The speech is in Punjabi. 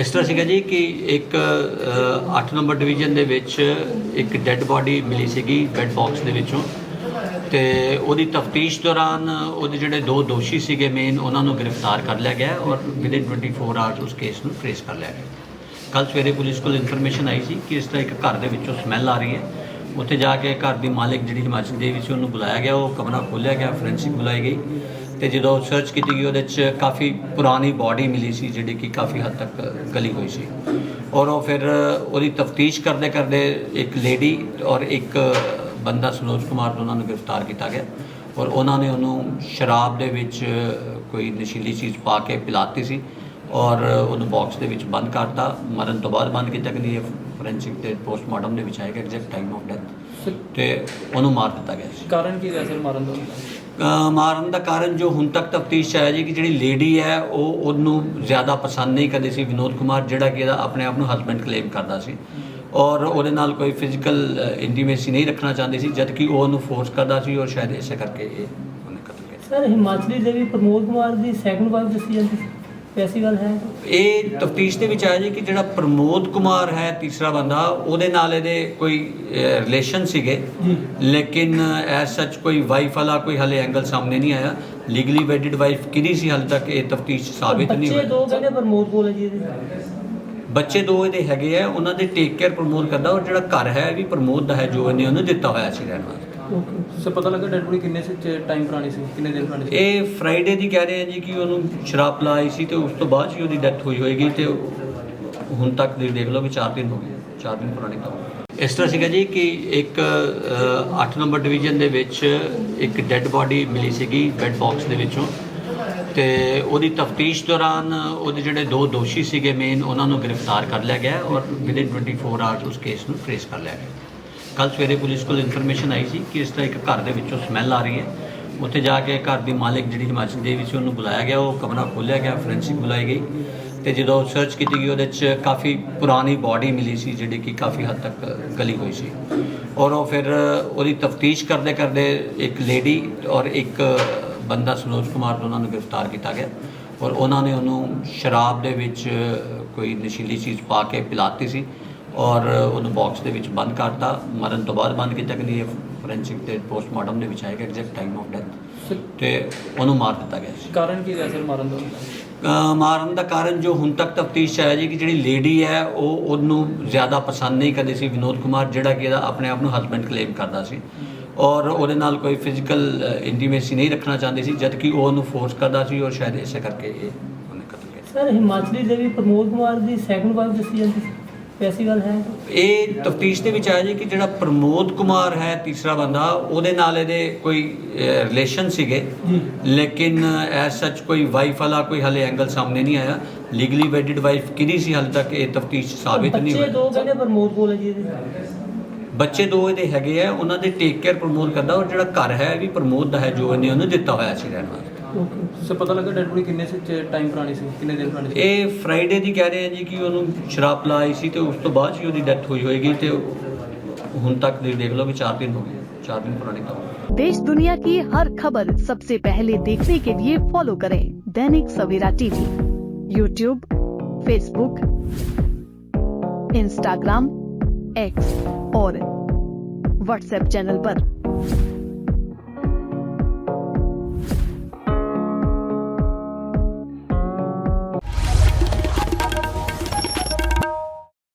ਇਸ ਤਰ੍ਹਾਂ ਸੀਗਾ ਜੀ ਕਿ ਇੱਕ 8 ਨੰਬਰ ਡਿਵੀਜ਼ਨ ਦੇ ਵਿੱਚ ਇੱਕ ਡੈੱਡ ਬਾਡੀ ਮਿਲੀ ਸੀਗੀ ਬੈੱਡ ਬਾਕਸ ਦੇ ਵਿੱਚੋਂ। ਤੇ ਉਹਦੀ ਤਫਤੀਸ਼ ਦੌਰਾਨ ਉਹਦੇ ਜਿਹੜੇ ਦੋ ਦੋਸ਼ੀ ਸੀਗੇ ਮੇਨ ਉਹਨਾਂ ਨੂੰ ਗ੍ਰਿਫਤਾਰ ਕਰ ਲਿਆ ਗਿਆ ਔਰ ਵਿਦਿਨ 24 ਆਵਰਸ ਉਸ ਕੇਸ ਨੂੰ ਟ੍ਰੇਸ ਕਰ ਲਿਆ ਗਿਆ। ਕੱਲ ਸਵੇਰੇ ਪੁਲਿਸ ਕੋਲ ਇਨਫੋਰਮੇਸ਼ਨ ਆਈ ਸੀ ਕਿ ਇਸ ਤਰ੍ਹਾਂ ਇੱਕ ਘਰ ਦੇ ਵਿੱਚੋਂ ਸਮੈਲ ਆ ਰਹੀ ਹੈ। ਉੱਥੇ ਜਾ ਕੇ ਘਰ ਦੀ ਮਾਲਕ ਜਿਹੜੀ ਹਿਮਾਚਲ ਦੇਵੀ ਸੀ, ਉਹਨੂੰ ਬੁਲਾਇਆ ਗਿਆ, ਉਹ ਕਮਰਾ ਖੋਲ੍ਹਿਆ ਗਿਆ ਫੋਰੈਂਸਿਕ ਬੁਲਾਈ ਗਈ। ਤੇ ਜਦੋਂ ਸਰਚ ਕੀਤੀ ਗਈ ਉਹਦੇ 'ਚ ਕਾਫੀ ਪੁਰਾਣੀ ਬਾਡੀ ਮਿਲੀ ਸੀ ਜਿਹੜੀ ਕਿ ਕਾਫੀ ਹੱਦ ਤੱਕ ਗਲੀ ਹੋਈ ਸੀ। ਔਰ ਉਹ ਫਿਰ ਉਹਦੀ ਤਫਤੀਸ਼ ਕਰਦੇ ਕਰਦੇ ਇੱਕ ਲੇਡੀ ਔਰ ਇੱਕ ਬੰਦਾ ਸਨੋਜ ਕੁਮਾਰ ਦੋਨਾਂ ਨੂੰ ਗ੍ਰਿਫਤਾਰ ਕੀਤਾ ਗਿਆ। ਔਰ ਉਹਨਾਂ ਨੇ ਉਹਨੂੰ ਸ਼ਰਾਬ ਦੇ ਵਿੱਚ ਕੋਈ ਨਸ਼ੀਲੀ ਚੀਜ਼ ਪਾ ਕੇ ਪਿਲਾਤੀ ਸੀ ਔਰ ਉਹਨੂੰ ਬਾਕਸ ਦੇ ਵਿੱਚ ਬੰਦ ਕਰਤਾ। ਮਰਨ ਤੋਂ ਬਾਅਦ ਬੰਦ ਕੀਤਾ ਕਿ ਨਹੀਂ ਫੋਰੈਂਸਿਕ ਤੇ ਪੋਸਟਮਾਰਟਮ ਦੇ ਵਿੱਚ ਆਏਗਾ ਐਗਜ਼ੈਕਟ ਟਾਈਮ ਆਫ ਡੈਥ ਤੇ ਉਹਨੂੰ ਮਾਰ ਦਿੱਤਾ ਗਿਆ ਸੀ। ਕਾਰਨ ਕੀ ਹੈ ਸਰ ਮਾਰਨ ਦਾ? ਮਾਰਨ ਦਾ ਕਾਰਨ ਜੋ ਹੁਣ ਤੱਕ ਤਫਤੀਸ਼ ਆਇਆ ਜੀ ਕਿ ਜਿਹੜੀ ਲੇਡੀ ਹੈ, ਉਹ ਉਹਨੂੰ ਜ਼ਿਆਦਾ ਪਸੰਦ ਨਹੀਂ ਕਰਦੇ ਸੀ ਵਿਨੋਦ ਕੁਮਾਰ, ਜਿਹੜਾ ਕਿ ਇਹਦਾ ਆਪਣੇ ਆਪ ਨੂੰ ਹਸਬੰਡ ਕਲੇਮ ਕਰਦਾ ਸੀ। ਔਰ ਉਹਦੇ ਨਾਲ ਕੋਈ ਫਿਜ਼ੀਕਲ ਇੰਟੀਮੇਸੀ ਨਹੀਂ ਰੱਖਣਾ ਚਾਹੁੰਦੀ ਸੀ ਜਦ ਕਿ ਉਹ ਉਹਨੂੰ ਫੋਰਸ ਕਰਦਾ ਸੀ ਔਰ ਸ਼ਾਇਦ ਇਸੇ ਕਰਕੇ ਇਹ ਉਹਨੇ ਕਤਲ ਕੀਤਾ। ਸਰ, ਹਿਮਾਚਲੀ ਦੇਵੀ ਪ੍ਰਮੋਦ ਕੁਮਾਰ ਦੀ ਸੈਕੰਡ ਵਾਈਫ ਦੱਸੀ ਜਾਂਦੀ ਸੀ। ਐਸੀ ਗੱਲ ਹੈ? ਇਹ ਤਫਤੀਸ਼ ਦੇ ਵਿੱਚ ਆਇਆ ਜੀ ਕਿ ਜਿਹੜਾ ਪ੍ਰਮੋਦ ਕੁਮਾਰ ਹੈ ਤੀਸਰਾ ਬੰਦਾ ਉਹਦੇ ਨਾਲ ਇਹਦੇ ਕੋਈ ਰਿਲੇਸ਼ਨ ਸੀਗੇ। ਲੇਕਿਨ ਐਸ ਸੱਚ ਕੋਈ ਵਾਈਫ ਵਾਲਾ ਕੋਈ ਹਲੇ ਐਂਗਲ ਸਾਹਮਣੇ ਨਹੀਂ ਆਇਆ। ਲੀਗਲੀ ਵੈਡਿਡ ਵਾਈਫ ਕਿਹਦੀ ਸੀ ਹਾਲੇ ਤੱਕ ਇਹ ਤਫਤੀਸ਼ ਸਾਬਿਤ ਨਹੀਂ ਬੱਚੇ ਹੋਇਆ? ਦੋ ਕਹਿੰਦੇ ਪ੍ਰਮੋਦ ਕੋਲ ਹੈ ਜੀ ਇਹਦੇ। ਬੱਚੇ ਦੋ ਇਹਦੇ ਹੈਗੇ ਆ ਉਹਨਾਂ ਦੇ ਟੇਕ ਕੇਅਰ ਪ੍ਰਮੋਦ ਕਰਦਾ ਔਰ ਜਿਹੜਾ ਘਰ ਹੈ ਵੀ ਪ੍ਰਮੋਦ ਦਾ ਹੈ ਜੋ ਇਹਨੇ ਉਹਨੂੰ ਦਿੱਤਾ ਹੋਇਆ ਸੀ ਰਹਿਣ ਵਾਸਤੇ। ਸਰ ਪਤਾ ਲੱਗਾ ਡੈਡ ਬੋਡੀ ਕਿੰਨੇ ਸੇ ਟਾਈਮ ਪੁਰਾਣੀ ਸੀ? ਕਿੰਨੇ ਦਿਨ ਪੁਰਾਣੀ ਸੀ? ਇਹ ਫਰਾਈਡੇ ਦੀ ਕਹਿ ਰਹੇ ਆ ਜੀ ਕਿ ਉਹਨੂੰ ਸ਼ਰਾਬ ਪਿਲਾਈ ਸੀ ਤੇ ਉਸ ਤੋਂ ਬਾਅਦ ਹੀ ਉਹਦੀ ਡੈਥ ਹੋਈ ਹੋਏਗੀ ਤੇ ਹੁਣ ਤੱਕ ਦੇ ਦੇਖ ਲਓ ਵੀ 4 ਦਿਨ ਹੋ ਗਏ। 4 ਦਿਨ ਪੁਰਾਣੀ ਤਾਂ ਇਸ ਤਰ੍ਹਾਂ ਸੀਗਾ ਜੀ ਕਿ ਇੱਕ 8 ਨੰਬਰ ਡਿਵੀਜ਼ਨ ਦੇ ਵਿੱਚ ਇੱਕ ਡੈੱਡ ਬਾਡੀ ਮਿਲੀ ਸੀਗੀ ਬੈੱਡ ਬਾਕਸ ਦੇ ਵਿੱਚੋਂ ਤੇ ਉਹਦੀ ਤਫਤੀਸ਼ ਦੌਰਾਨ ਉਹਦੇ ਜਿਹੜੇ ਦੋ ਦੋਸ਼ੀ ਸੀਗੇ ਮੇਨ ਉਹਨਾਂ ਨੂੰ ਗ੍ਰਿਫਤਾਰ ਕਰ ਲਿਆ ਗਿਆ ਔਰ ਵਿਦਿਨ 24 ਆਵਰਸ ਉਸ ਕੇਸ ਨੂੰ ਟ੍ਰੇਸ ਕਰ ਲਿਆ ਗਿਆ। ਕੱਲ ਸਵੇਰੇ ਪੁਲਿਸ ਕੋਲ ਇਨਫੋਰਮੇਸ਼ਨ ਆਈ ਸੀ ਕਿ ਇਸ ਤਰ੍ਹਾਂ ਇੱਕ ਘਰ ਦੇ ਵਿੱਚੋਂ ਸਮੈਲ ਆ ਰਹੀ ਹੈ। ਉੱਥੇ ਜਾ ਕੇ ਘਰ ਦੀ ਮਾਲਕ ਜਿਹੜੀ ਹਿਮਾਚਲ ਦੇਵੀ ਸੀ ਉਹਨੂੰ ਬੁਲਾਇਆ ਗਿਆ, ਉਹ ਕਮਰਾ ਖੋਲ੍ਹਿਆ ਗਿਆ, ਫੋਰੈਂਸਿਕ ਬੁਲਾਈ ਗਈ ਤੇ ਜਦੋਂ ਸਰਚ ਕੀਤੀ ਗਈ, ਉਹਦੇ 'ਚ ਕਾਫੀ ਪੁਰਾਣੀ ਬਾਡੀ ਮਿਲੀ ਸੀ ਜਿਹੜੀ ਕਿ ਕਾਫੀ ਹੱਦ ਤੱਕ ਗਲੀ ਹੋਈ ਸੀ। ਔਰ ਉਹ ਫਿਰ ਉਹਦੀ ਤਫਤੀਸ਼ ਕਰਦੇ ਕਰਦੇ ਇੱਕ ਲੇਡੀ ਔਰ ਇੱਕ ਬੰਦਾ ਸਨੋਜ ਕੁਮਾਰ ਦੋਨਾਂ ਨੂੰ ਗ੍ਰਿਫਤਾਰ ਕੀਤਾ ਗਿਆ ਔਰ ਉਹਨਾਂ ਨੇ ਉਹਨੂੰ ਸ਼ਰਾਬ ਦੇ ਵਿੱਚ ਕੋਈ ਨਸ਼ੀਲੀ ਚੀਜ਼ ਪਾ ਕੇ ਪਿਲਾਤੀ ਸੀ। ਔਰ ਉਹਨੂੰ ਬਾਕਸ ਦੇ ਵਿੱਚ ਬੰਦ ਕਰਤਾ। ਮਰਨ ਤੋਂ ਬਾਅਦ ਬੰਦ ਕੀਤਾ ਕਿ ਨਹੀਂ ਫੋਰੈਂਸਿਕ ਤੇ ਪੋਸਟਮਾਰਟਮ ਦੇ ਵਿੱਚ ਆਏਗਾ exact time of death sir ਤੇ ਉਹਨੂੰ ਮਾਰ ਦਿੱਤਾ ਗਿਆ ਸੀ। ਕਾਰਨ ਕੀ ਹੈ ਸਰ ਮਾਰਨ ਦਾ? ਮਾਰਨ ਦਾ ਕਾਰਨ ਜੋ ਹੁਣ ਤੱਕ ਤਫਤੀਸ਼ ਆਇਆ ਜੀ ਕਿ ਜਿਹੜੀ ਲੇਡੀ ਹੈ ਉਹ ਉਹਨੂੰ ਜ਼ਿਆਦਾ ਪਸੰਦ ਨਹੀਂ ਕਰਦੀ ਸੀ ਵਿਨੋਦ ਕੁਮਾਰ ਜਿਹੜਾ ਕਿ ਇਹਦਾ ਆਪਣੇ ਆਪ ਨੂੰ ਹਸਬੰਡ ਕਲੇਮ ਕਰਦਾ ਸੀ। ਔਰ ਉਹਦੇ ਨਾਲ ਕੋਈ ਫਿਜ਼ੀਕਲ ਇੰਟੀਮੇਸੀ ਨਹੀਂ ਰੱਖਣਾ ਚਾਹੁੰਦੀ ਸੀ ਜਦ ਕਿ ਉਹ ਉਹਨੂੰ ਫੋਰਸ ਕਰਦਾ ਸੀ ਔਰ ਸ਼ਾਇਦ ਇਸੇ ਕਰਕੇ ਇਹ ਉਹਨੇ ਕਤਲ ਕੀਤਾ। ਸਰ ਹਿਮਾਚਲੀ ਦੇਵੀ ਪ੍ਰਮੋਦ ਕੁਮਾਰ ਦੀ ਸੈਕੰਡ ਵਾਈਫ ਦੱਸੀ ਜਾਂਦੀ ਸੀ। ਐਸੀ ਗੱਲ ਹੈ? ਇਹ ਤਫਤੀਸ਼ ਦੇ ਵਿੱਚ ਆਇਆ ਜੀ ਕਿ ਜਿਹੜਾ ਪ੍ਰਮੋਦ ਕੁਮਾਰ ਹੈ ਤੀਸਰਾ ਬੰਦਾ ਉਹਦੇ ਨਾਲ ਇਹਦੇ ਕੋਈ ਰਿਲੇਸ਼ਨ ਸੀਗੇ। ਲੇਕਿਨ ਐਸ ਸੱਚ ਕੋਈ ਵਾਈਫ ਵਾਲਾ ਕੋਈ ਹਲੇ ਐਂਗਲ ਸਾਹਮਣੇ ਨਹੀਂ ਆਇਆ। ਲੀਗਲੀ ਵੈਡਿਡ ਵਾਈਫ ਕਿਹਦੀ ਸੀ ਹਾਲੇ ਤੱਕ ਇਹ ਤਫਤੀਸ਼ ਸਾਬਿਤ ਨਹੀਂ ਬੱਚੇ ਹੋਇਆ ਦੋ ਕਹਿੰਦੇ ਪ੍ਰਮੋਦ ਕੋਲ ਹੈ ਜੀ ਇਹਦੇ। ਬੱਚੇ ਦੋ ਇਹਦੇ ਹੈਗੇ ਆ ਉਹਨਾਂ ਦੇ ਟੇਕ ਕੇਅਰ ਪ੍ਰਮੋਦ ਕਰਦਾ ਔਰ ਜਿਹੜਾ ਘਰ ਹੈ ਇਹ ਵੀ ਪ੍ਰਮੋਦ ਦਾ ਹੈ ਜੋ ਇਹਨੇ ਉਹਨੂੰ ਦਿੱਤਾ ਹੋਇਆ ਸੀ ਰਹਿਣ ਵਾਸਤੇ। ਓਕੇ ਸਰ ਪਤਾ ਲੱਗਾ ਡੈਡ ਬੋਡੀ ਕਿੰਨੇ ਸੇ ਟਾਈਮ ਪੁਰਾਣੀ ਸੀ ਕਿੰਨੇ ਦਿਨ ਪੁਰਾਣੀ ਸੀ ਇਹ ਫਰਾਈਡੇ ਦੀ ਕਹਿ ਰਹੇ ਆ ਜੀ ਕਿ ਉਹਨੂੰ ਸ਼ਰਾਬ ਪਿਲਾਈ ਸੀ ਤੇ ਉਸ ਤੋਂ ਬਾਅਦ ਹੀ ਉਹਦੀ ਡੈਥ ਹੋਈ ਹੋਏਗੀ ਤੇ ਹੁਣ ਤੱਕ ਦੇ ਦੇਖ ਲਓ ਵੀ 4 ਦਿਨ ਹੋ ਗਏ 4 ਦਿਨ ਪੁਰਾਣੀ ਤਾਂ देश दुनिया की हर खबर सबसे पहले देखने के लिए फॉलो करें Dainik Savera TV YouTube Facebook Instagram X और व्हाट्सएप चैनल पर।